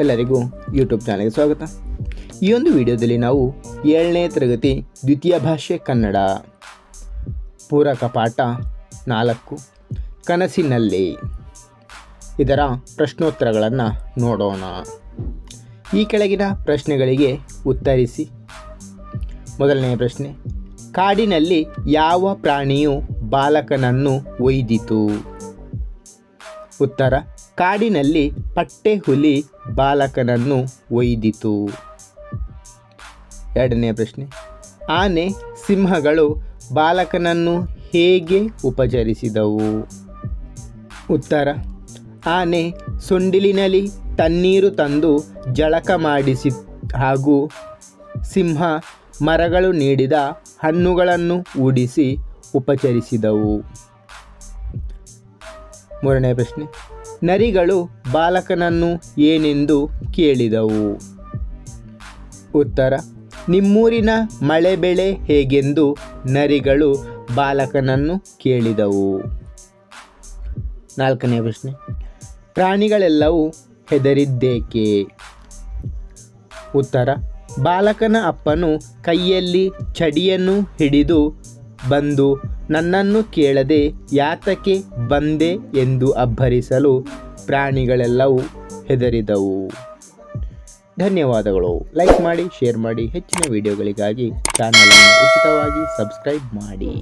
ಎಲ್ಲರಿಗೂ ಯೂಟ್ಯೂಬ್ ಚಾನಲ್ಗೆ ಸ್ವಾಗತ. ಈ ಒಂದು ವಿಡಿಯೋದಲ್ಲಿ ನಾವು ಏಳನೇ ತರಗತಿ ದ್ವಿತೀಯ ಭಾಷೆ ಕನ್ನಡ. ಪೂರಕ ಪಾಠ ನಾಲ್ಕು, ಕನಸಿನಲ್ಲಿ. ಇದರ ಪ್ರಶ್ನೋತ್ತರಗಳನ್ನು ನೋಡೋಣ. ಈ ಕೆಳಗಿನ ಪ್ರಶ್ನೆಗಳಿಗೆ ಉತ್ತರಿಸಿ. ಮೊದಲನೆಯ ಪ್ರಶ್ನೆ, ಕಾಡಿನಲ್ಲಿ ಯಾವ ಪ್ರಾಣಿಯು ಬಾಲಕನನ್ನು ಒಯ್ದಿತು? ಉತ್ತರ ಕಾಡಿನಲ್ಲಿ ಪಟ್ಟೆ ಹುಲಿ ಬಾಲಕನನ್ನು ಒಯ್ದಿತು. ಎರಡನೇ ಪ್ರಶ್ನೆ. ಆನೆ, ಸಿಂಹಗಳು ಬಾಲಕನನ್ನು ಹೇಗೆ ಉಪಚರಿಸಿದವು? ಉತ್ತರ. ಆನೆ ಸೊಂಡಿಲಿನಲ್ಲಿ ತಣ್ಣೀರು ತಂದು ಜಳಕ ಮಾಡಿಸಿ ಹಾಗೂ ಸಿಂಹ ಮರಗಳು ನೀಡಿದ ಹಣ್ಣುಗಳನ್ನು ಊಡಿಸಿ ಉಪಚರಿಸಿದವು. ಮೂರನೇ ಪ್ರಶ್ನೆ. ನರಿಗಳು ಬಾಲಕನನ್ನು ಏನೆಂದು ಕೇಳಿದವು? ಉತ್ತರ, ನಿಮ್ಮೂರಿನ ಮಳೆ ಬೆಳೆ ಹೇಗೆಂದು ನರಿಗಳು ಬಾಲಕನನ್ನು ಕೇಳಿದವು? ನಾಲ್ಕನೇ ಪ್ರಶ್ನೆ. ಪ್ರಾಣಿಗಳೆಲ್ಲವೂ ಹೆದರಿದ್ದೇಕೆ? ಉತ್ತರ, ಬಾಲಕನ ಅಪ್ಪನು ಕೈಯಲ್ಲಿ ಚಡಿಯನ್ನು ಹಿಡಿದು ಬಂದು ನನ್ನನ್ನು ಕೇಳದೆ ಯಾತಕ್ಕೆ ಬಂದೆ ಎಂದು ಅಬ್ಬರಿಸಲು ಪ್ರಾಣಿಗಳೆಲ್ಲವೂ ಹೆದರಿದವು. ಧನ್ಯವಾದಗಳು. ಲೈಕ್ ಮಾಡಿ, ಶೇರ್ ಮಾಡಿ. ಹೆಚ್ಚಿನ ವಿಡಿಯೋಗಳಿಗಾಗಿ ಚಾನಲನ್ನು ಉಚಿತವಾಗಿ ಸಬ್ಸ್ಕ್ರೈಬ್ ಮಾಡಿ.